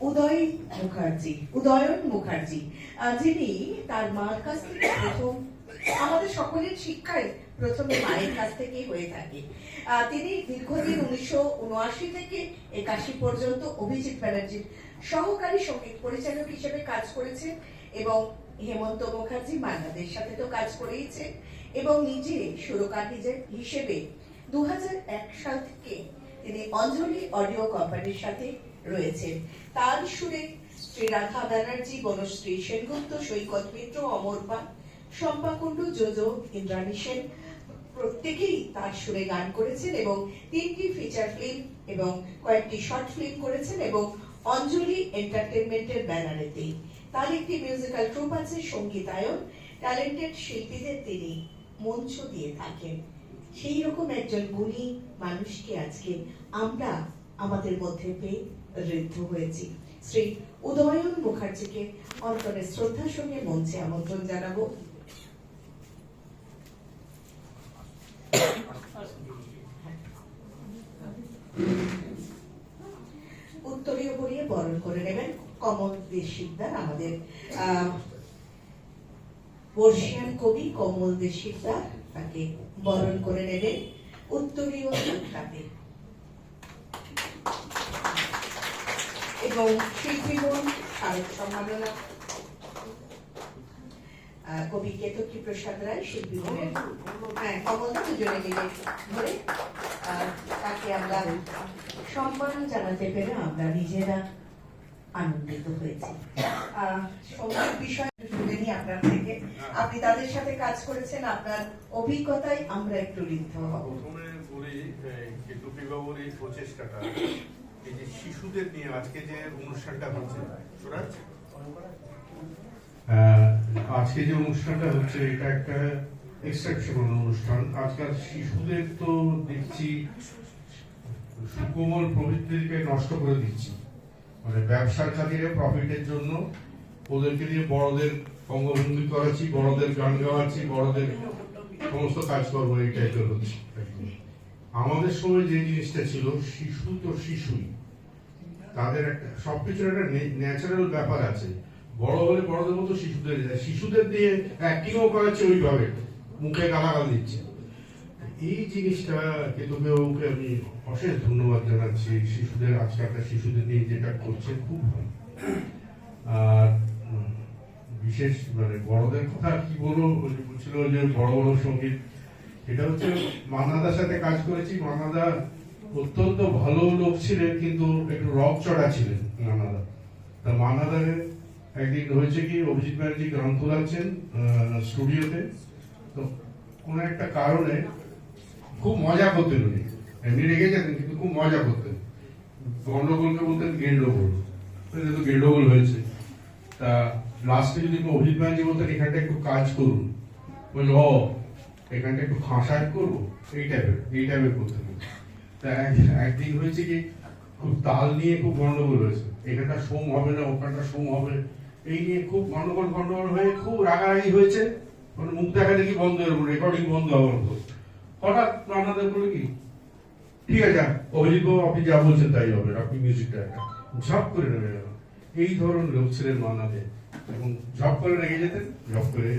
উদয় মুখার্জি, উদয়ন মুখার্জি যিনি তার মার কাছ থেকে প্রথম, আমাদের সকলের শিক্ষাই প্রথমে মায়ের কাছ থেকেই হয়ে থাকে। তিনি দীর্ঘদিন উনিশশো উনআশি থেকে একাশি পর্যন্ত অভিজিৎ ব্যানার্জির সহকারী সংগীত পরিচালক হিসেবে কাজ করেছেন এবং হেমন্ত মুখার্জি মান্নাদের সাথে তো কাজ করেইছে এবং নিজে সুরকার হিসেবে দু সাল থেকে তিনি অঞ্জলি অডিও কোম্পানির সাথে রয়েছেন তার সুরে শ্রী রাধা ব্যানার্জি, বনশ্রী সেনগুপ্ত, সৈকত মিত্র, অমর পাল শম্পা কুণ্ডু যোজো ইন্দ্রাণী সেন প্রত্যেকেই তার সুরে গান করেছেন এবং তিনটি ফিচার ফিল্ম এবং কয়েকটি শর্ট ফিল্ম করেছেন এবং অঞ্জলি এন্টারটেনমেন্টের ব্যানারেতেই তার একটি মিউজিক্যাল ট্রুপ আছে, সঙ্গীতায়ন। ট্যালেন্টেড শিল্পীদের তিনি মঞ্চ দিয়ে থাকেন। সেই রকম একজন গুণী মানুষকে আজকে আমরা আমাদের মধ্যে পেয়ে ঋদ্ধ হয়েছি। শ্রী উদয়ন মুখার্জিকে অন্তরের শ্রদ্ধার সঙ্গে মঞ্চে আমন্ত্রণ জানাব। উত্তরীয় পরিয়ে বরণ করে নেবেন কমল দে শিকদার, আমাদের বর্ষিয়ান কবি কমল দে শিকদার, তাকে বরণ করে নেবেন উত্তরীয় তাকে এবং শিল্পীগণ স্মারক সম্মাননা কবি কেতকী প্রসাদ রায় শিল্পীগণের হ্যাঁ কমলদা দুজনে মিলে ধরে তাকে আমরা সম্মান জানাতে পেরে আমরা নিজেরা আনন্দিত হয়েছি। সংগীত বিষয় শুনে নিই আপনার থেকে। আপনি তাদের সাথে কাজ করেছেন, আপনার অভিজ্ঞতায় আমরা একটু ঋদ্ধ হব। প্রথমে বলি কেতুপি বাবুর এই প্রচেষ্টাটা এই যে শিশুদের নিয়ে আজকে যে অনুষ্ঠানটা হচ্ছে সুরাজ আজকে যে অনুষ্ঠানটা হচ্ছে, এটা একটা এক্সেপশনাল অনুষ্ঠান। আজকাল শিশুদের তো দেখছি সুকোমল প্রবৃত্তিকে নষ্ট করে দিচ্ছি। মানে ব্যবসার খাতিরে প্রফিটের জন্য ওদেরকে দিয়ে বড়দের অঙ্গভঙ্গি করাচ্ছি, বড়দের গান গাওয়াচ্ছি, বড়দের সমস্ত কাজকর্ম এই টাইপের হচ্ছে। আমাদের সময় যে জিনিসটা ছিল, শিশু তো শিশুই। তাদের একটা, সবকিছুর একটা ন্যাচারাল ব্যাপার আছে। বড় হলে বড়দের মতো শিশুদের শিশুদের দিয়ে অ্যাক্টিংও করাচ্ছে ওইভাবে। মুখে গালাগাল দিচ্ছে। এই জিনিসটা কেতুকে ওকে আমি অশেষ ধন্যবাদ জানাচ্ছি। শিশুদের আজকে আজকালকার শিশুদের নিয়ে যেটা করছে খুব ভালো। আর বিশেষ মানে বড়দের কথা কি বলব? বলছিল যে বড় বড় সংগীত এটা হচ্ছে মান্নাদার সাথে কাজ করেছি। মান্নাদা অত্যন্ত ভালো লোক ছিলেন, কিন্তু একটু রক চড়া ছিলেন মান্নাদা। তা মান্নাদার একদিন হয়েছে কি, অভিজিৎ ব্যানার্জি গান তোলাচ্ছেন স্টুডিওতে। তো কোন একটা কারণে খুব মজা করতেন উনি। এমনি রেগে যেতেন কিন্তু খুব মজা করতেন। গন্ডগোলকে বলতেন গেন্ডগোল। তো গেন্ডগোল হয়েছে। তা লাস্টে যদি অভিজিৎ ব্যানার্জি বলতেন এখানটা একটু কাজ করুন। বলল এখানটা একটু খাঁসাট করব, এই টাইপের এই টাইপের করতে হবে। একদিন হয়েছে কি, খুব তাল নিয়ে খুব গন্ডগোল হয়েছে। এখানটা সোম হবে না, ওখানটা সোম হবে। এই নিয়ে খুব গন্ডগোল গন্ডগোল হয়ে খুব রাগারাগি হয়েছে। মানে মুখ দেখা দেখি বন্ধ হয়ে রেকর্ডিং বন্ধ হওয়ার মতো। হঠাৎ রান্নাদের বলে কি, ঠিক আছে, অভিজিৎ বাবু, আপনি যা বলছেন তাই হবে, আপনি মিউজিকটা একটা ঝপ করে নেমে গেল এই ধরনের লোক ছিলেন মান্নাতে। এবং ঝপ করে রেগে যেতেন, ঝপ করে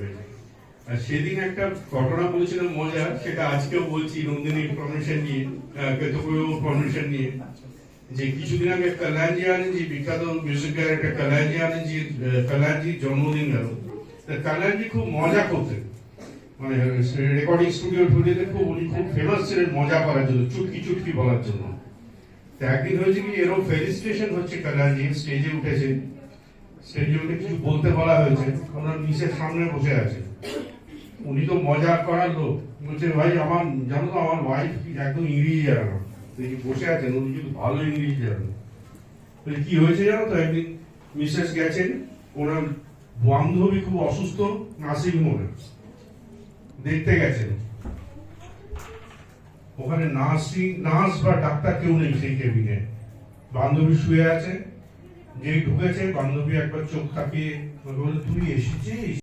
হয়ে যেত। সেদিন একটা ঘটনা বলেছিলাম মজা সেটা আজকেও বলছি নন্দিনী পারমিশন নিয়ে পারমিশন নিয়ে, যে কিছুদিন আগে কল্যাণজি আনন্দজি, বিখ্যাত মিউজিক ডাইরেক্টর কল্যাণজি আনন্দজি কল্যাণজির জন্মদিন গেল। কল্যাণজি খুব মজা করতেন। মানে রেকর্ডিং স্টুডিও টুডিওতে খুব, উনি খুব ফেমাস ছিলেন মজা করার জন্য, চুটকি চুটকি বলার জন্য। তো একদিন হয়েছে কি এরকম ফেলিস্ট্রেশন হচ্ছে কল্যাণজি স্টেজে উঠেছে। স্টেজে উঠে কিছু বলতে বলা হয়েছে, ওনার নিচের সামনে বসে আছে। উনি তো মজা করার লোক। বলছে, ভাই, আমার, জানো তো, আমার ওয়াইফ একদম ইংরেজি জানে দেখি বসে আছেন, উনি কিন্তু ভালো ইংরেজি জানেন। বলছে কি হয়েছে জানো তো একদিন? মিসেস গেছেন, ওনার বান্ধবী খুব অসুস্থ নার্সিং হোমে দেখতে গেছেন। ওখানে নার্সিং, নার্স বা ডাক্তার কেউ নেই সেই কেবিনে বান্ধবী শুয়ে আছে, যেই ঢুকেছে, বান্ধবী একবার চোখ তাকিয়ে বলে, তুই এসেছিস?